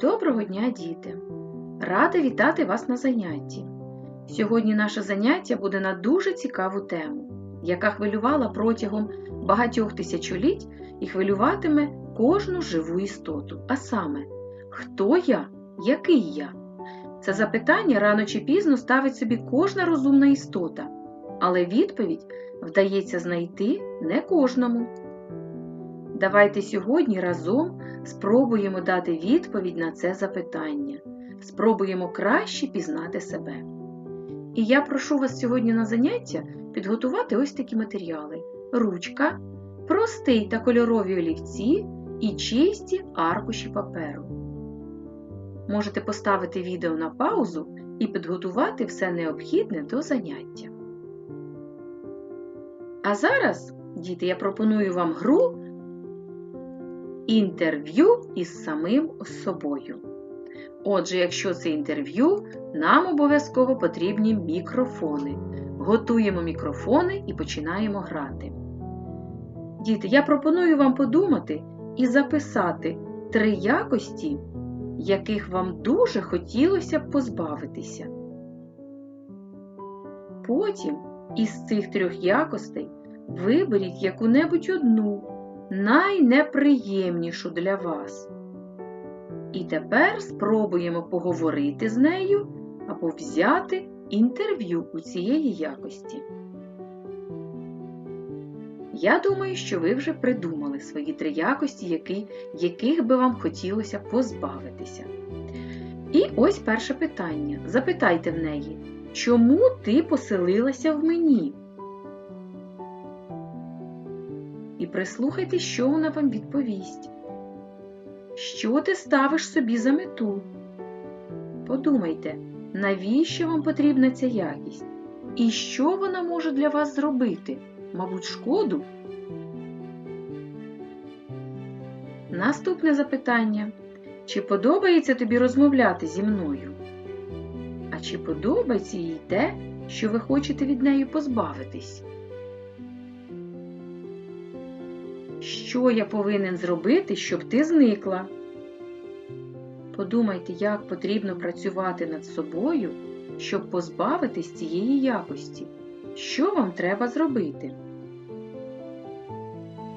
Доброго дня, діти! Рада вітати вас на занятті. Сьогодні наше заняття буде на дуже цікаву тему, яка хвилювала протягом багатьох тисячоліть і хвилюватиме кожну живу істоту. А саме, хто я, який я? Це запитання рано чи пізно ставить собі кожна розумна істота, але відповідь вдається знайти не кожному. Давайте сьогодні разом спробуємо дати відповідь на це запитання, спробуємо краще пізнати себе. І я прошу вас сьогодні на заняття підготувати ось такі матеріали: ручка, простий та кольорові олівці і чисті аркуші паперу. Можете поставити відео на паузу і підготувати все необхідне до заняття. А зараз, діти, я пропоную вам гру інтерв'ю із самим собою. Отже, якщо це інтерв'ю, нам обов'язково потрібні мікрофони. Готуємо мікрофони і починаємо грати. Діти, я пропоную вам подумати і записати три якості, яких вам дуже хотілося б позбавитися. Потім із цих трьох якостей виберіть яку-небудь одну найнеприємнішу для вас. І тепер спробуємо поговорити з нею або взяти інтерв'ю у цієї якості. Я думаю, що ви вже придумали свої три якості, які, яких би вам хотілося позбавитися. І ось перше питання. Запитайте в неї, чому ти поселилася в мені? Прислухайте, що вона вам відповість. Що ти ставиш собі за мету? Подумайте, навіщо вам потрібна ця якість? І що вона може для вас зробити? Мабуть, шкоду? Наступне запитання. Чи подобається тобі розмовляти зі мною? А чи подобається їй те, що ви хочете від неї позбавитись? Що я повинен зробити, щоб ти зникла? Подумайте, як потрібно працювати над собою, щоб позбавитись цієї якості. Що вам треба зробити?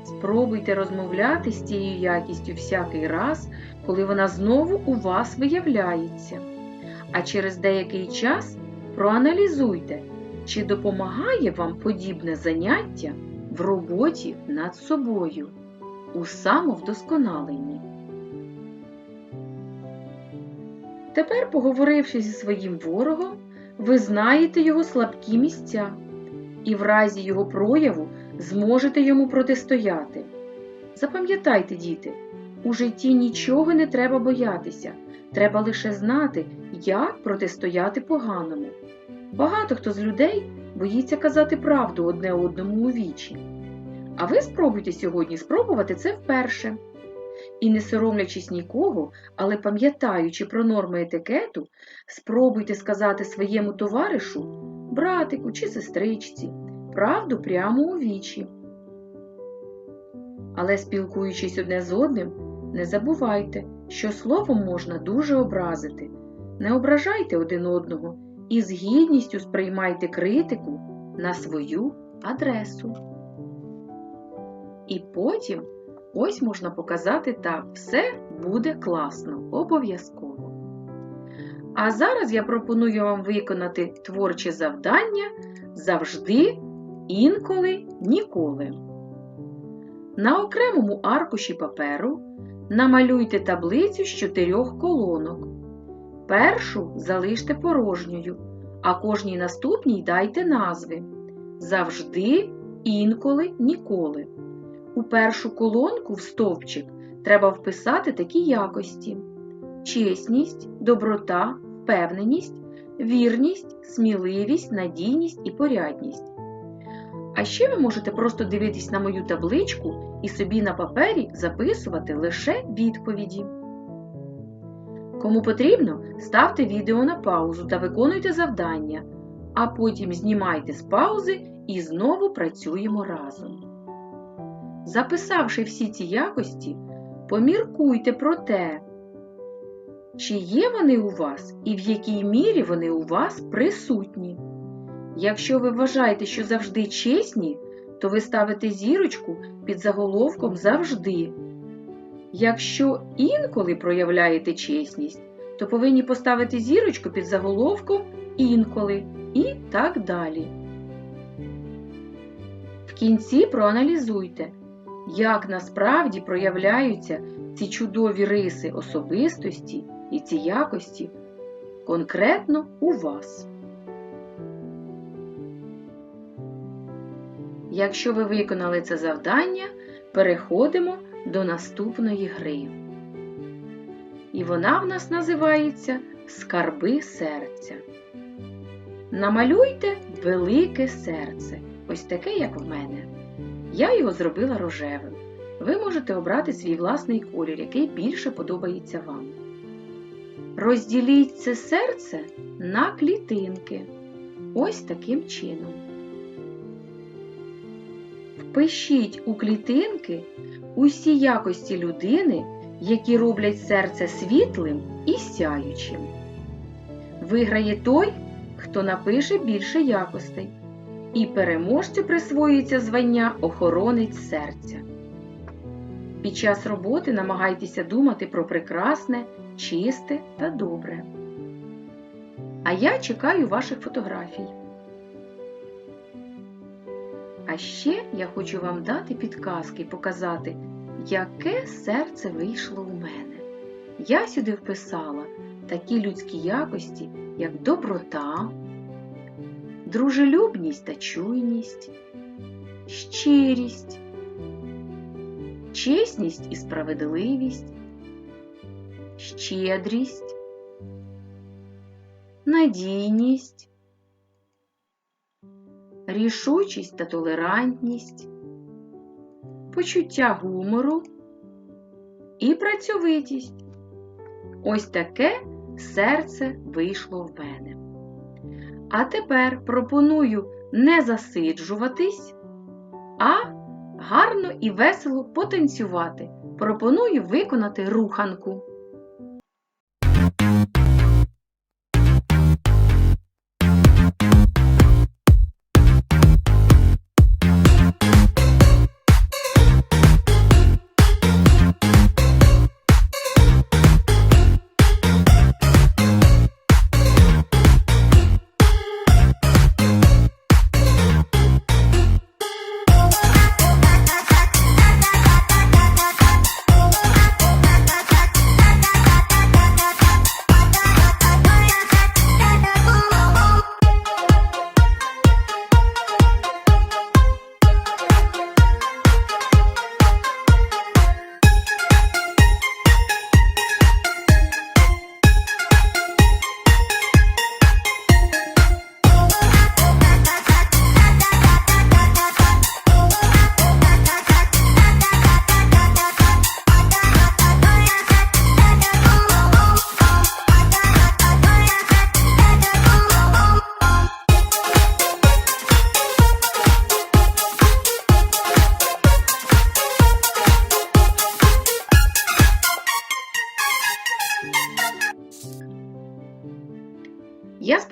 Спробуйте розмовляти з цією якістю всякий раз, коли вона знову у вас виявляється. А через деякий час проаналізуйте, чи допомагає вам подібне заняття в роботі над собою, у самовдосконаленні. Тепер, поговоривши зі своїм ворогом, ви знаєте його слабкі місця і в разі його прояву зможете йому протистояти. Запам'ятайте, діти, у житті нічого не треба боятися, треба лише знати, як протистояти поганому. Багато хто з людей боїться казати правду одне одному у вічі. А ви спробуйте сьогодні спробувати це вперше. І не соромлячись нікого, але пам'ятаючи про норми етикету, спробуйте сказати своєму товаришу, братику чи сестричці, правду прямо у вічі. Але спілкуючись одне з одним, не забувайте, що словом можна дуже образити. Не ображайте один одного і з гідністю сприймайте критику на свою адресу. І потім ось можна показати так, все буде класно, обов'язково. А зараз я пропоную вам виконати творче завдання завжди, інколи, ніколи. На окремому аркуші паперу намалюйте таблицю з чотирьох колонок. Першу залиште порожньою, а кожній наступній дайте назви. Завжди, інколи, ніколи. У першу колонку в стовпчик треба вписати такі якості: чесність, доброта, впевненість, вірність, сміливість, надійність і порядність. А ще ви можете просто дивитись на мою табличку і собі на папері записувати лише відповіді. Кому потрібно, ставте відео на паузу та виконуйте завдання, а потім знімайте з паузи і знову працюємо разом. Записавши всі ці якості, поміркуйте про те, чи є вони у вас і в якій мірі вони у вас присутні. Якщо ви вважаєте, що завжди чесні, то ви ставите зірочку під заголовком завжди. Якщо інколи проявляєте чесність, то повинні поставити зірочку під заголовком інколи і так далі. В кінці проаналізуйте, як насправді проявляються ці чудові риси особистості і ці якості конкретно у вас. Якщо ви виконали це завдання, переходимо до наступної гри. І вона в нас називається Скарби серця. Намалюйте велике серце, ось таке, як в мене. Я його зробила рожевим. Ви можете обрати свій власний колір, який більше подобається вам. Розділіть це серце на клітинки. Ось таким чином. Впишіть у клітинки усі якості людини, які роблять серце світлим і сяючим. Виграє той, хто напише більше якостей, і переможцю присвоюється звання охоронець серця. Під час роботи намагайтеся думати про прекрасне, чисте та добре. А я чекаю ваших фотографій. А ще я хочу вам дати підказки показати, яке серце вийшло у мене. Я сюди вписала такі людські якості, як доброта, дружелюбність та чуйність, щирість, чесність і справедливість, щедрість, надійність, рішучість та толерантність, почуття гумору і працьовитість. Ось таке серце вийшло в мене. А тепер пропоную не засиджуватись, а гарно і весело потанцювати. Пропоную виконати руханку.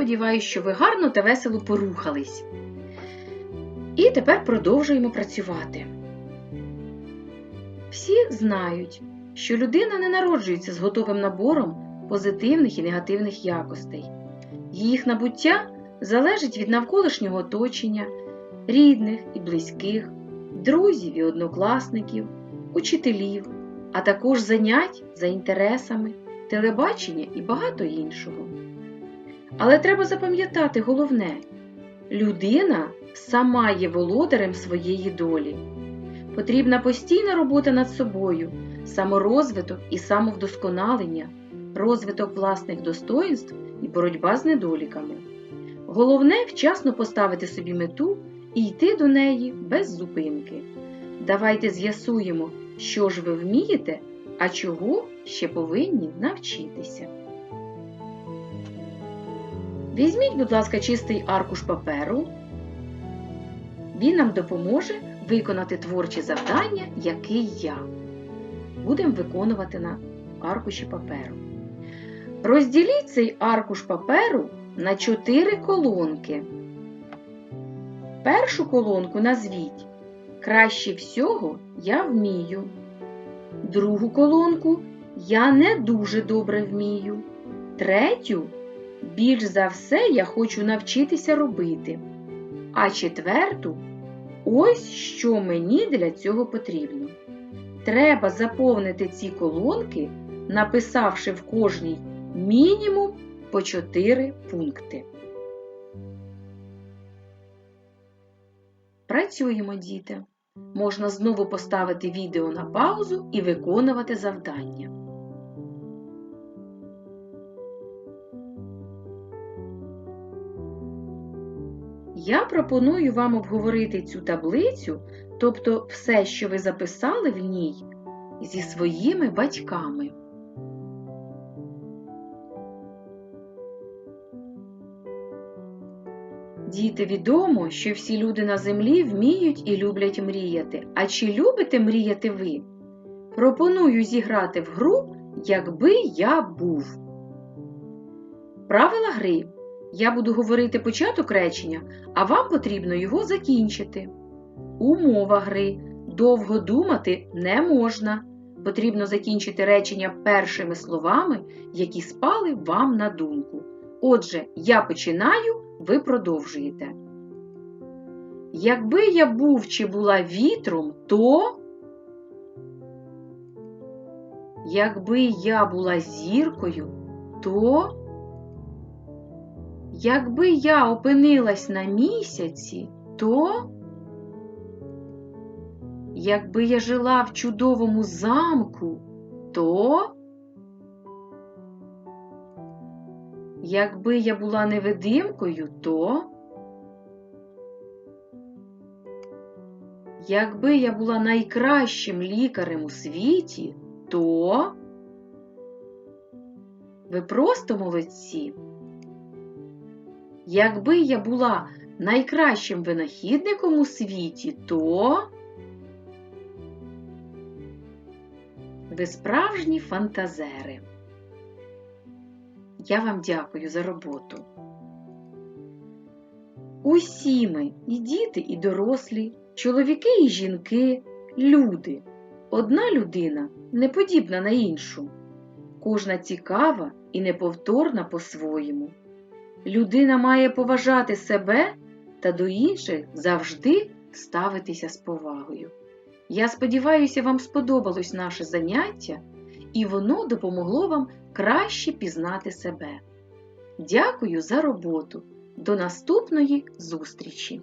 Сподіваюся, що ви гарно та весело порухались. І тепер продовжуємо працювати. Всі знають, що людина не народжується з готовим набором позитивних і негативних якостей. Їх набуття залежить від навколишнього оточення, рідних і близьких, друзів і однокласників, учителів, а також занять за інтересами, телебачення і багато іншого. Але треба запам'ятати головне людина сама є володарем своєї долі. Потрібна постійна робота над собою, саморозвиток і самовдосконалення, розвиток власних достоїнств і боротьба з недоліками. Головне вчасно поставити собі мету і йти до неї без зупинки. Давайте з'ясуємо, що ж ви вмієте, а чого ще повинні навчитися. Візьміть, будь ласка, чистий аркуш паперу. Він нам допоможе виконати творчі завдання, який я. Будемо виконувати на аркуші паперу. Розділіть цей аркуш паперу на чотири колонки. Першу колонку назвіть Краще всього я вмію. Другу колонку Я не дуже добре вмію. Третю більш за все я хочу навчитися робити. А четверту ось що мені для цього потрібно. Треба заповнити ці колонки, написавши в кожній мінімум по 4 пункти. Працюємо, діти. Можна знову поставити відео на паузу і виконувати завдання. Я пропоную вам обговорити цю таблицю, тобто все, що ви записали в ній, зі своїми батьками. Діти відомо, що всі люди на землі вміють і люблять мріяти. А чи любите мріяти ви? Пропоную зіграти в гру, якби я був. Правила гри. Я буду говорити початок речення, а вам потрібно його закінчити. Умова гри. Довго думати не можна. Потрібно закінчити речення першими словами, які спали вам на думку. Отже, я починаю, ви продовжуєте. Якби я був чи була вітром, то. Якби я була зіркою, то. Якби я опинилась на місяці, то. Якби я жила в чудовому замку, то. Якби я була невидимкою, то. Якби я була найкращим лікарем у світі, то. Ви просто молодці. Якби я була найкращим винахідником у світі, то. Ви справжні фантазери. Я вам дякую за роботу. Усі ми, і діти, і дорослі, чоловіки і жінки, люди. Одна людина не подібна на іншу, кожна цікава і неповторна по-своєму. Людина має поважати себе та до інших завжди ставитися з повагою. Я сподіваюся, вам сподобалось наше заняття, і воно допомогло вам краще пізнати себе. Дякую за роботу. До наступної зустрічі!